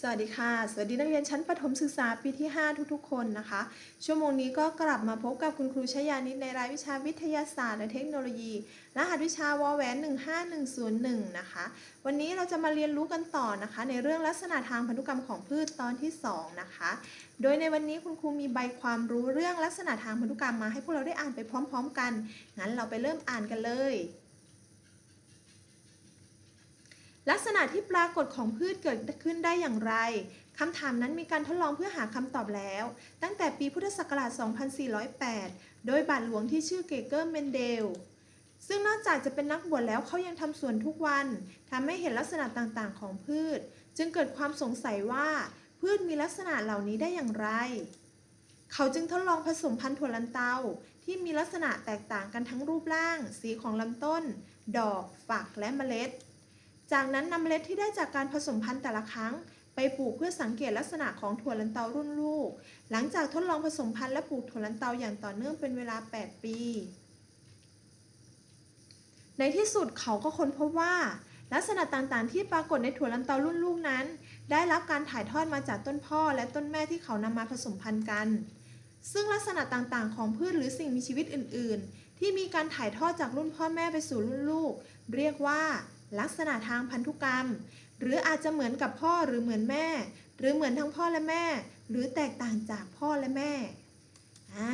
สวัสดีค่ะ สวัสดีนักเรียนชั้นประถมศึกษาปีที่ 5 ทุกๆ คนนะคะ ชั่วโมงนี้ก็กลับมาพบกับคุณครูชยานิตในรายวิชาวิทยาศาสตร์และเทคโนโลยี รหัสวิชาวแหวน15101 นะคะ วันนี้เราจะมาเรียนรู้กันต่อนะคะ ในเรื่องลักษณะทางพันธุกรรมของพืชตอนที่ 2 นะคะ โดยในวันนี้คุณครูมีใบความรู้เรื่องลักษณะทางพันธุกรรมมาให้พวกเราได้อ่านไปพร้อม ๆ กัน งั้นเราไปเริ่มอ่านกันเลย ลักษณะที่ปรากฏของพืชเกิดขึ้นได้อย่างไร คำถามนั้นมีการทดลองเพื่อหาคำตอบแล้ว ตั้งแต่ปีพุทธศักราช 2408 โดยบาทหลวงที่ชื่อเกเกอร์เมนเดล ซึ่งนอกจากจะเป็นนักบวชแล้วเขายังทำสวนทุกวันทำให้เห็นลักษณะต่างๆ ของพืช จึงเกิดความสงสัยว่าพืชมีลักษณะเหล่านี้ได้อย่างไร เขาจึงทดลองผสมพันธุ์ถั่วลันเตาที่มีลักษณะแตกต่างกันทั้งรูปร่าง สีของลำต้น ดอก ฝักและเมล็ด จากนั้นนำเมล็ดที่ได้จากการผสมพันธุ์แต่ละครั้ง ไปปลูกเพื่อสังเกตลักษณะของถั่วลันเตารุ่นลูก หลังจากทดลองผสมพันธุ์และปลูกถั่วลันเตาอย่างต่อเนื่องเป็นเวลา 8 ปี ในที่สุดเขาก็ค้นพบว่า ลักษณะต่างๆ ที่ปรากฏในถั่วลันเตารุ่นลูกนั้น ได้รับการถ่ายทอดมาจากต้นพ่อและต้นแม่ที่เขานำมาผสมพันธุ์กัน ซึ่งลักษณะต่างๆ ของพืชหรือสิ่งมีชีวิตอื่น ๆ ที่มีการถ่ายทอดจากรุ่นพ่อแม่ไปสู่รุ่นลูก เรียกว่า ลักษณะทางพันธุกรรม หรืออาจจะเหมือนกับพ่อหรือเหมือนแม่ หรือเหมือนทั้งพ่อและแม่ หรือแตกต่างจากพ่อและแม่อ่า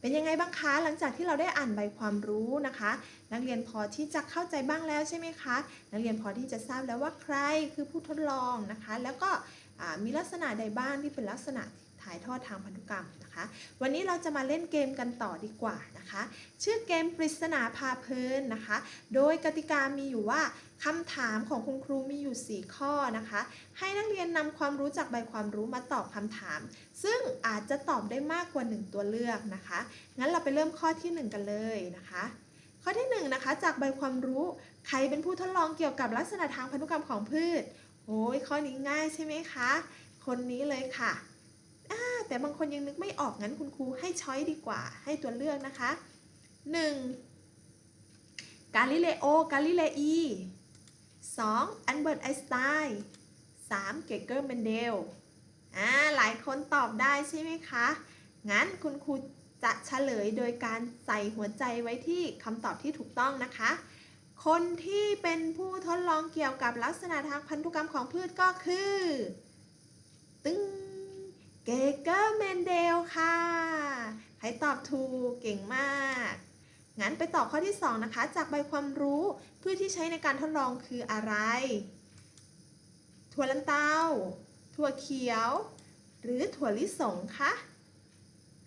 เป็นยังไงบ้างคะหลังจากที่เราได้อ่านใบความรู้นะคะ นักเรียนพอที่จะเข้าใจบ้างแล้วใช่ไหมคะนักเรียนพอที่จะทราบแล้วว่าใครคือผู้ทดลองนะคะ แล้วก็มีลักษณะใดบ้างที่เป็นลักษณะ ถ่ายทอดทางพันธุกรรมนะคะ วันนี้เราจะมาเล่นเกมกันต่อดีกว่านะคะ ชื่อเกมปริศนาพาเพลินนะคะ โดยกติกามีอยู่ว่าคำถามของคุณครูมีอยู่ 4 ข้อนะคะ ให้นักเรียนนำความรู้จากใบความรู้มาตอบคำถาม ซึ่งอาจจะตอบได้มากกว่า 1 ตัวเลือกนะคะ งั้นเราไปเริ่มข้อที่ 1 กันเลยนะคะข้อที่1นะคะจากใบความรู้ใครเป็นผู้ทดลองเกี่ยวกับลักษณะทางพันธุกรรมของพืชโอ้ยข้อนี้ง่ายใช่ไหมคะ คนนี้เลยค่ะ แต่บางคนยังนึกไม่ออกงั้นคุณครูให้ช้อยดีกว่า ให้ตัวเลือกนะคะ 1. กาลิเลโอกาลิเลอี 2. อันเบิร์ตไอน์สไตน์ 3. เกเกอร์เมนเดลอ่าหลายคนตอบได้ใช่ไหมคะ งั้นคุณครูจะเฉลยโดยการใส่หัวใจไว้ที่คำตอบที่ถูกต้องนะคะ คนที่เป็นผู้ทดลองเกี่ยวกับลักษณะทางพันธุกรรมของพืชก็คือ ตึ้ง เกเกอร์เมนเดลค่ะ ใครตอบถูกเก่งมาก งั้นไปตอบข้อที่ 2 นะคะ จากใบความรู้พืชที่ใช้ในการทดลองคืออะไร ถั่วลันเตาถั่วเขียว หรือถั่วลิสงคะ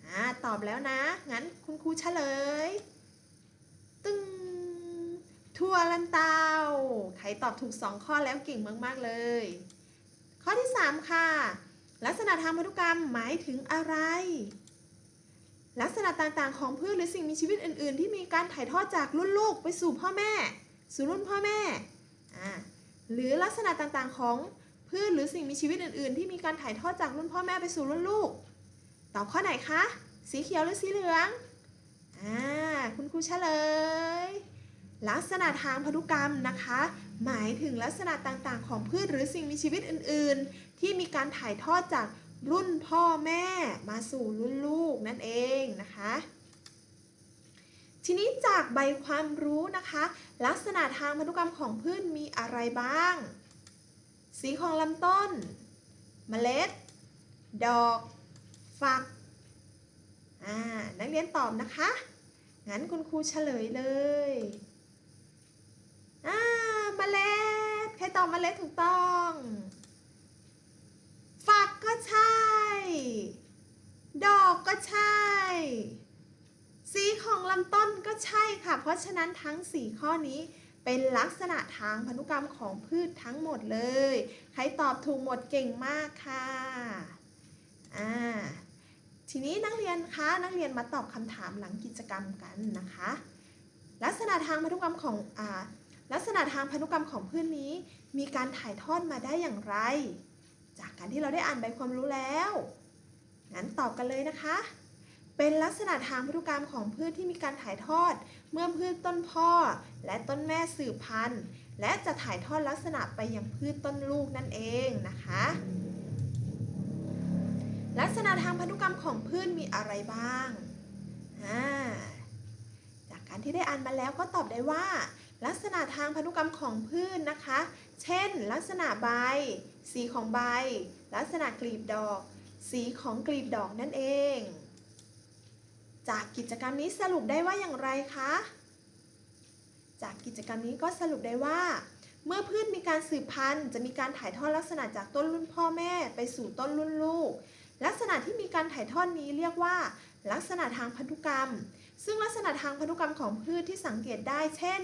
อ่าตอบแล้วนะ งั้นคุณครูเฉลย ตึ้งถั่วลันเตาใครตอบถูก 2 ข้อแล้วเก่งมาก ๆ เลย ข้อที่ 3 ค่ะ ลักษณะทางพันธุกรรมหมายถึงอะไร ลักษณะต่างๆ ของพืชหรือสิ่งมีชีวิตอื่น ๆ ที่มีการถ่ายทอดจากรุ่นลูกไปสู่พ่อแม่ สู่รุ่นพ่อแม่ หรือลักษณะต่างๆ ของพืชหรือสิ่งมีชีวิตอื่น ๆ ที่มีการถ่ายทอดจากรุ่นพ่อแม่ไปสู่รุ่นลูก ตอบข้อไหนคะ สีเขียวหรือสีเหลืองอ่าคุณครูเฉลย ลักษณะทางพันธุกรรมนะคะ หมายถึงลักษณะต่างๆ ของพืชหรือสิ่งมีชีวิตอื่นๆ ที่มีการถ่ายทอดจากรุ่นพ่อแม่มาสู่รุ่นลูกนั่นเองนะคะ ทีนี้จากใบความรู้นะคะ ลักษณะทางพันธุกรรมของพืชมีอะไรบ้าง สีของลำต้น เมล็ด ดอก ฝักอ่านักเรียนตอบนะคะ งั้นคุณครูเฉลยเลย อ่าเมล็ดใครตอบเมล็ดถูกต้อง ฝักก็ใช่ ดอกก็ใช่ สีของลำต้นก็ใช่ค่ะ เพราะฉะนั้นทั้ง 4 ข้อนี้เป็นลักษณะทางพันธุกรรมของพืชทั้งหมดเลย ใครตอบถูกหมดเก่งมากค่ะ อ่า ทีนี้นักเรียนคะนักเรียนมาตอบคำถามหลังกิจกรรมกันนะคะ ลักษณะทางพันธุกรรมของอ่า ลักษณะทางพันธุกรรมของพืชนี้ มีการถ่ายทอดมาได้อย่างไร จากการที่เราได้อ่านใบความรู้แล้ว งั้นตอบกันเลยนะคะ เป็นลักษณะทางพันธุกรรมของพืชที่มีการถ่ายทอด เมื่อพืชต้นพ่อ และต้นแม่สืบพันธุ์ และจะถ่ายทอดลักษณะไปยังพืชต้นลูกนั่นเองนะคะ ลักษณะทางพันธุกรรมของพืชมีอะไรบ้างาจากการที่ได้อ่านมาแล้วก็ตอบได้ว่า ลักษณะทางพันธุกรรมของพืชนะคะ เช่น ลักษณะใบ สีของใบ ลักษณะกลีบดอก สีของกลีบดอกนั่นเอง จากกิจกรรมนี้สรุปได้ว่าอย่างไรคะ จากกิจกรรมนี้ก็สรุปได้ว่า เมื่อพืชมีการสืบพันธุ์ จะมีการถ่ายทอดลักษณะจากต้นรุ่นพ่อแม่ไปสู่ต้นรุ่นลูก ลักษณะที่มีการถ่ายทอดนี้เรียกว่า ลักษณะทางพันธุกรรม ซึ่งลักษณะทางพันธุกรรมของพืชที่สังเกตได้ เช่น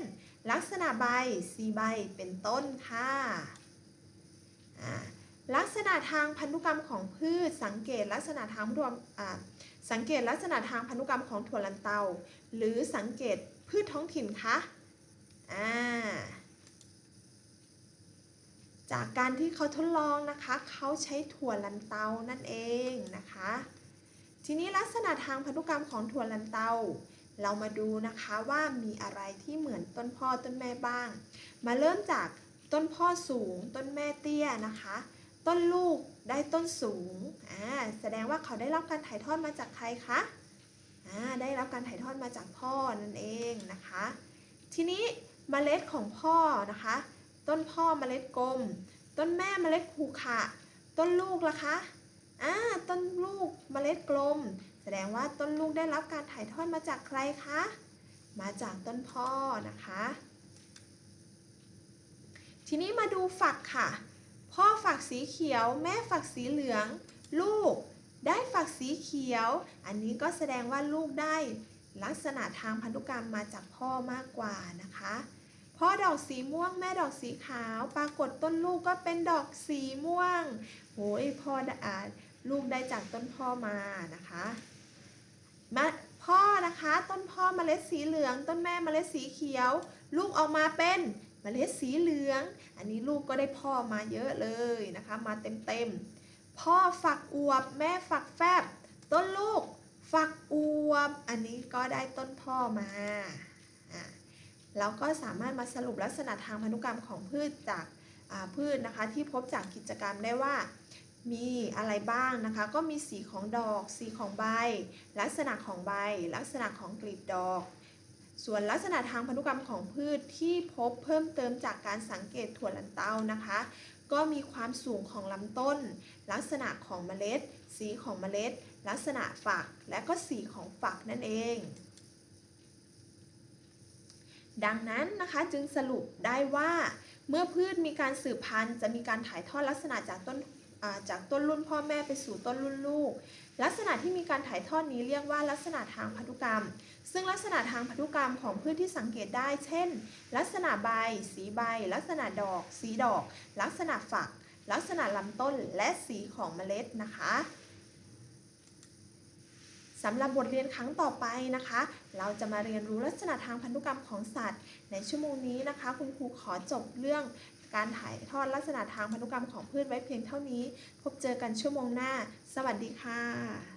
ลักษณะใบสีใบเป็นต้นค่ะลักษณะทางพันธุกรรมของพืช สังเกตลักษณะทางพันธุกรรมสังเกตลักษณะทางพันธุกรรมของถั่วลันเตา หรือสังเกตพืชท้องถิ่นคะอ่าจากการที่เขาทดลองนะคะ เขาใช้ถั่วลันเตานั่นเองนะคะ ทีนี้ลักษณะทางพันธุกรรมของถั่วลันเตา เรามาดูนะคะว่ามีอะไรที่เหมือนต้นพ่อต้นแม่บ้าง มาเริ่มจากต้นพ่อสูงต้นแม่เตี้ยนะคะ ต้นลูกได้ต้นสูงอ่าแสดงว่าเขาได้รับการถ่ายทอดมาจากใครคะอ่าได้รับการถ่ายทอดมาจากพ่อนั่นเองนะคะ ทีนี้เมล็ดของพ่อนะคะ ต้นพ่อเมล็ดกลม ต้นแม่เมล็ดขูขะ ต้นลูกล่ะคะ อ่าต้นลูกเมล็ดกลม แสดงว่าต้นลูกได้รับการถ่ายทอดมาจากใครคะ มาจากต้นพ่อนะคะ ทีนี้มาดูฝักค่ะ พ่อฝักสีเขียว แม่ฝักสีเหลือง ลูกได้ฝักสีเขียว อันนี้ก็แสดงว่าลูกได้ลักษณะทางพันธุกรรมมาจากพ่อมากกว่านะคะพ่อดอกสีม่วงแม่ดอกสีขาว ปรากฏต้นลูกก็เป็นดอกสีม่วงโอ้ยพ่อด้อ่า ลูกได้จากต้นพ่อมานะคะมาพ่อนะคะต้นพ่อเมล็ดสีเหลือง ต้นแม่เมล็ดสีเขียว ลูกออกมาเป็นเมล็ดสีเหลือง อันนี้ลูกก็ได้พ่อมาเยอะเลยนะคะ มาเต็มๆ พ่อฝักอวบ แม่ฝักแฟบ ต้นลูกฝักอวบ อันนี้ก็ได้ต้นพ่อมาอะเราก็สามารถมาสรุปลักษณะทางพันธุกรรมของพืชจากพืชนะคะ ที่พบจากกิจกรรมได้ว่า มี อะไรบ้างนะคะ ก็มีสีของดอก สีของใบ ลักษณะของใบ ลักษณะของกลีบดอก ส่วนลักษณะทางพันธุกรรมของพืชที่พบเพิ่มเติมจากการสังเกตถั่วลันเต้านะคะ ก็มีความสูงของลำต้น ลักษณะของเมล็ด สีของเมล็ด ลักษณะฝัก และก็สีของฝักนั่นเองดังนั้นนะคะจึงสรุปได้ว่า เมื่อพืชมีการสืบพันธุ์จะมีการถ่ายทอดลักษณะจากต้น จากต้นรุ่นพ่อแม่ไปสู่ต้นรุ่นลูก ลักษณะที่มีการถ่ายทอดนี้เรียกว่าลักษณะทางพันธุกรรม ซึ่งลักษณะทางพันธุกรรมของพืชที่สังเกตได้ เช่น ลักษณะใบ สีใบ ลักษณะดอก สีดอก ลักษณะฝัก ลักษณะลำต้นและสีของเมล็ดนะคะสำหรับบทเรียนครั้งต่อไปนะคะ เราจะมาเรียนรู้ลักษณะทางพันธุกรรมของสัตว์ ในชั่วโมงนี้นะคะ คุณครูขอจบเรื่อง การถ่ายทอดลักษณะทางพันธุกรรมของพืชไว้เพียงเท่านี้ พบเจอกันชั่วโมงหน้า สวัสดีค่ะ